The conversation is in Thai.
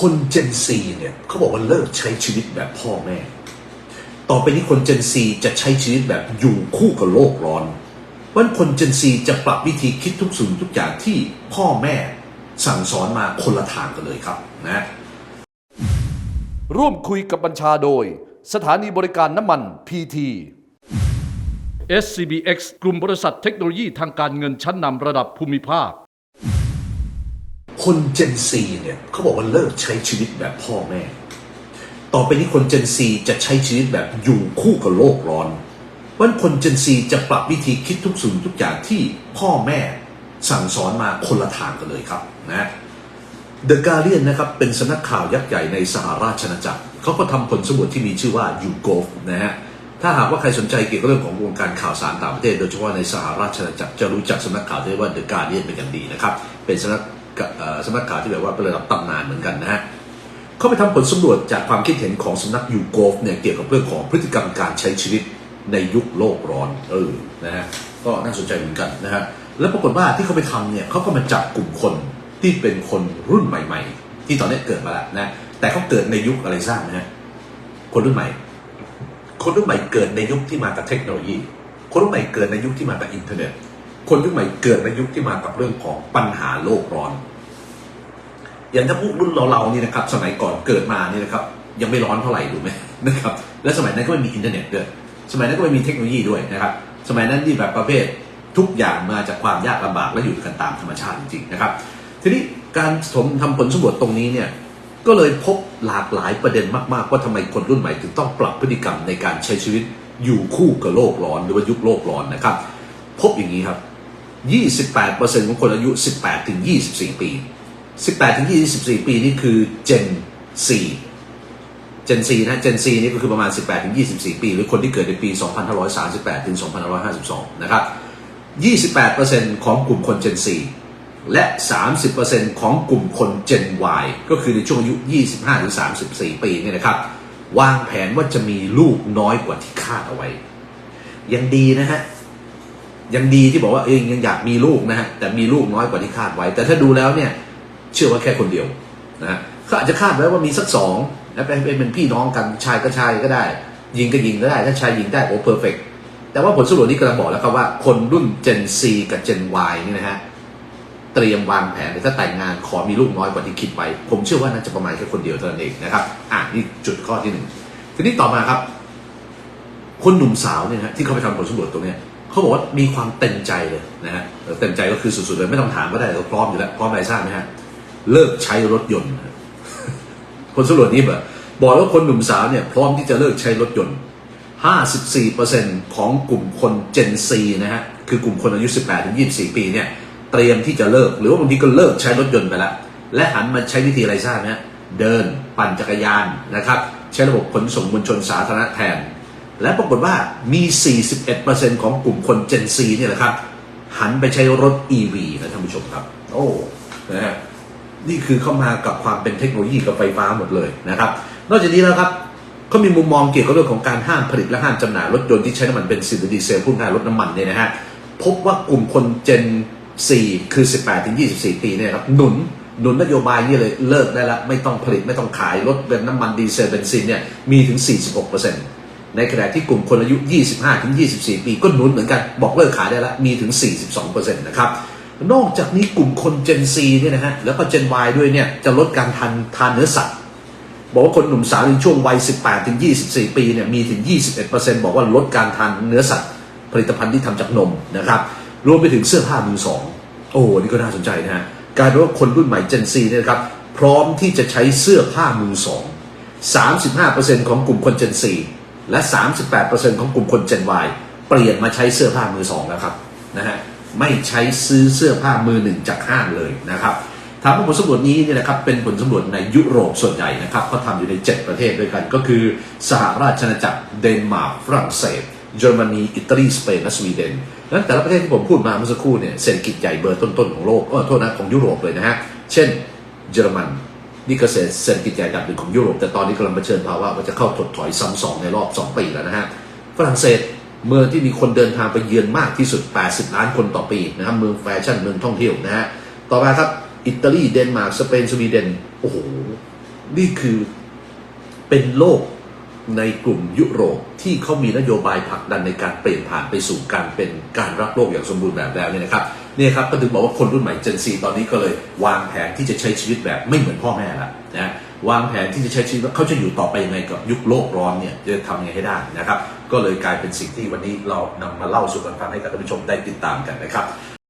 คนเจนซีเนี่ยเขาบอกว่าเลิกใช้ชีวิตแบบพ่อแม่ ต่อไปนี้คนเจนซีจะใช้ชีวิตแบบอยู่คู่กับโลกร้อนวันคนเจนซีจะปรับวิธีคิดทุกสิ่งทุกอย่างที่พ่อแม่สั่งสอนมาคนละทางกันเลยครับนะร่วมคุยกับบัญชาโดย สถานีบริการน้ำมันพีที SCBX กลุ่มบริษัทเทคโนโลยีทางการเงินชั้นนำระดับภูมิภาค คนเจนซีเนี่ยเขาบอกว่าเลิกใช้ชีวิตแบบพ่อแม่ ต่อไปนี้คนเจนซีจะใช้ชีวิตแบบอยู่คู่กับโลกร้อนวันคนเจนซีจะปรับวิธีคิดทุกสิ่งทุกอย่างที่พ่อแม่สั่งสอนมาคนละทางกันเลยครับนะ The Guardian นะครับเป็นสำนักข่าวยักษ์ใหญ่ในสหราชอาณาจักรเขาก็ทำผลสำรวจที่มีชื่อว่า y o u g o นะฮะถ้าหากว่าใครสนใจเกี่ยวกับเรื่องของวงการข่าวสารต่างประเทศ โดยเฉพาะในสหราชอาณาจักรจะรู้จักสำนักข่าวที่เรียกว่า The Guardian เป็นอย่างดีนะครับ เป็นสำนัก สำนักข่าวที่แบบว่าเป็นระดับตำนานเหมือนกันนะฮะเขาไปทำผลสำรวจจากความคิดเห็นของสำนัก YouGov เนี่ยเกี่ยวกับเรื่องของพฤติกรรมการใช้ชีวิตในยุคโลกร้อนเออนะฮะก็น่าสนใจเหมือนกันนะฮะแล้วปรากฏว่าที่เขาไปทำเนี่ยเขาก็มาจับกลุ่มคนที่เป็นคนรุ่นใหม่ ๆ ที่ตอนนี้เกิดมาแล้วนะแต่เขาเกิดในยุคอะไรทราบไหมฮะคนรุ่นใหม่ คนรุ่นใหม่เกิดในยุคที่มากับเทคโนโลยี คนรุ่นใหม่เกิดในยุคที่มากับอินเทอร์เน็ต คนรุ่นใหม่เกิดในยุคที่มากับเรื่องของปัญหาโลกร้อน อย่างถ้าพวกรุ่นเราๆนี่นะครับ สมัยก่อนเกิดมานี่นะครับ ยังไม่ร้อนเท่าไหร่ถูไหมนะครับ และสมัยนั้นก็ไม่มีอินเทอร์เน็ตด้วยสมัยนั้นก็ไม่มีเทคโนโลยีด้วยนะครับ สมัยนั้นที่แบบประเภททุกอย่างมาจากความยากลำบากและอยู่กันตามธรรมชาติจริงๆนะครับ ทีนี้การสมทำผลสำรวจตรงนี้เนี่ยก็เลยพบหลากหลายประเด็นมากๆว่าทำไมคนรุ่นใหม่ถึงต้องปรับพฤติกรรมในการใช้ชีวิตอยู่คู่กับโลกร้อนหรือว่ายุคโลกร้อนนะครับ พบอย่างนี้ครับ 28%ของคนอายุ 18ถึง24 ปี 18ถึง24 ปีนี่คือ Gen C Gen C นะ Gen C นี่ก็คือประมาณ 18ถึง24 ปี หรือคนที่เกิดในปี 2538ถึง2552 นะครับ 28%ของกลุ่มคน Gen C และ 30%ของกลุ่มคน Gen Y ก็คือในช่วงอายุ 25ถึง34 ปีเนี่ยนะครับ วางแผนว่าจะมีลูกน้อยกว่าที่คาดเอาไว้ ยังดีนะฮะ ยังดีที่บอกว่าเองยังอยากมีลูกนะฮะแต่มีลูกน้อยกว่าที่คาดไว้ แต่ถ้าดูแล้วเนี่ย เชื่อว่าแค่คนเดียวนะฮะเขาอาจจะคาดไว้ว่ามีสักสองแล้วเป็นเป็นพี่น้องกันชายก็ชายก็ได้ยิงก็ยิงก็ได้ ถ้าชายยิงได้โอ้เพอร์เฟกแต่ว่าผลสรวจนี้กำลังบอกแล้วครับว่าคนรุ่น Gen C กับ Gen Y นี่นะฮะเตรียมวางแผนถ้าแต่งงานขอมีลูกน้อยกว่าที่คิดไว้ ผมเชื่อว่าน่าจะประมาณแค่คนเดียวเท่านั้นเองนะครับอะนี่จุดข้อที่หนึ่งทีนี้ต่อมาครับ คนหนุ่มสาวเนี่ยนะฮะที่เขาไปทำผลสำรวจตรงเนี้ย เขาบอกว่ามีความเต็มใจเลยนะฮะเต็มใจก็คือสุดๆเลยไม่ต้องถามก็ได้เราพร้อมอยู่แล้วพร้อมอะไรทราบไหมฮะเลิกใช้รถยนต์ คนสำรวจนี้แบบบอกว่าคนหนุ่มสาวเนี่ยพร้อมที่จะเลิกใช้รถยนต์ 54%ของกลุ่มคน Gen Z นะฮะคือกลุ่มคนอายุ 18 ถึง 24 ปีเนี่ยเตรียมที่จะเลิก หรือว่าบางทีก็เลิกใช้รถยนต์ไปแล้ว และหันมาใช้วิธีอะไรทราบไหมเดินปั่นจักรยานนะครับ ใช้ระบบขนส่งมวลชนสาธารณะแทน และปรากฏว่ามี 41%ของกลุ่มคน Gen Z เนี่ยแหละครับ หันไปใช้รถ EV นะท่านผู้ชมครับ โอ้นะนี่คือเข้ามากับความเป็นเทคโนโลยีกับไฟฟ้าหมดเลยนะครับ นอกจากนี้แล้วครับเขามีมุมมองเกี่ยวกับเรื่องของการห้ามผลิตและห้ามจำหน่ายรถยนต์ที่ใช้น้ำมันเบนซินหรือดีเซลพูดง่ายรถน้ำมันเนี่ยนะฮะพบว่ากลุ่มคนเจน4คือ 18ถึง24 ปีเนี่ยครับหนุนหนุนนโยบายนี้เลยเลิกได้ละไม่ต้องผลิตไม่ต้องขายรถเป็นน้ำมันดีเซลเบนซินเนี่ยมีถึง 46% ในขณะที่กลุ่มคนอายุ 25 ถึง 24 ปีก็หนุนเหมือนกัน บอกเลิกขายได้ละมีถึง 42%นะครับ นอกจากนี้กลุ่มคน Gen Z เนี่ยนะฮะ แล้วก็ Gen Y ด้วยเนี่ย จะลดการทานทานเนื้อสัตว์ บอกว่าคนหนุ่มสาวในช่วงวัย 18 ถึง 24 ปีเนี่ย มีถึง 21%บอกว่าลดการทานเนื้อสัตว์ ผลิตภัณฑ์ที่ทำจากนมนะครับ รวมไปถึงเสื้อผ้ามือสอง โอ้นี่ก็น่าสนใจนะฮะ กายเป็นว่าคนรุ่นใหม่ Gen Z เนี่ยนะครับ พร้อมที่จะใช้เสื้อผ้ามือสอง 35%ของกลุ่มคน Gen Z และ 38%ของกลุ่มคน Gen Y เปลี่ยนมาใช้เสื้อผ้ามือสองแล้วครับนะฮะไม่ใช้ซื้อเสื้อผ้ามือหนึ่งจากห้างเลยนะครับถามว่าผลสำรวจนี้เนี่ยนะครับเป็นผลสำรวจในยุโรปส่วนใหญ่นะครับเขาทำอยู่ใน 7 ประเทศด้วยกัน ก็คือ สหราชอาณาจักรเดนมาร์กฝรั่งเศสเยอรมนีอิตาลีสเปนและสวีเดนนั้นแต่ละประเทศที่ผมพูดมาเมื่อสักครู่เนี่ยเศรษฐกิจใหญ่เบอร์ต้นๆของโลกเออโทษนะของยุโรปเลยนะฮะเช่น เยอรมัน นี่เก็เศรษฐกิจใหญ่ดับหนึ่งของยุโรปแต่ตอนนี้กำลังเผชิญภาวะว่าจะเข้าถดถอยซ้ำสองในรอบ 2 ปีแล้วนะฮะฝรั่งเศสเมืองที่มีคนเดินทางไปเยือนมากที่สุด 80 ล้านคนต่อปีนะครับเมืองแฟชั่นเมืองท่องเที่ยวนะฮะต่อมาครับอิตาลีเดนมาร์กสเปนสวีเดนโอ้โหนี่คือเป็นโลกในกลุ่มยุโรปที่เขามีนโยบายผลักดันในการเปลี่ยนผ่านไปสู่การเป็นการรักโลกอย่างสมบูรณ์แบบแล้วเนี่ยนะครับ นี่ยครับก็ถึงบอกว่าคนรุ่นใหม่เจนซีตอนนี้ก็เลยวางแผนที่จะใช้ชีวิตแบบไม่เหมือนพ่อแม่ละนะวางแผนที่จะใช้ชีวิตว่าเขาจะอยู่ต่อไปยังไงกับยุคโลกร้อนเนี่ยจะทำยังไงให้ได้นะครับ ก็เลยกลายเป็นสิ่งที่วันนี้เรานำมาเล่าสู่กันฟังให้กับท่านผู้ชมได้ติดตามกันนะครับ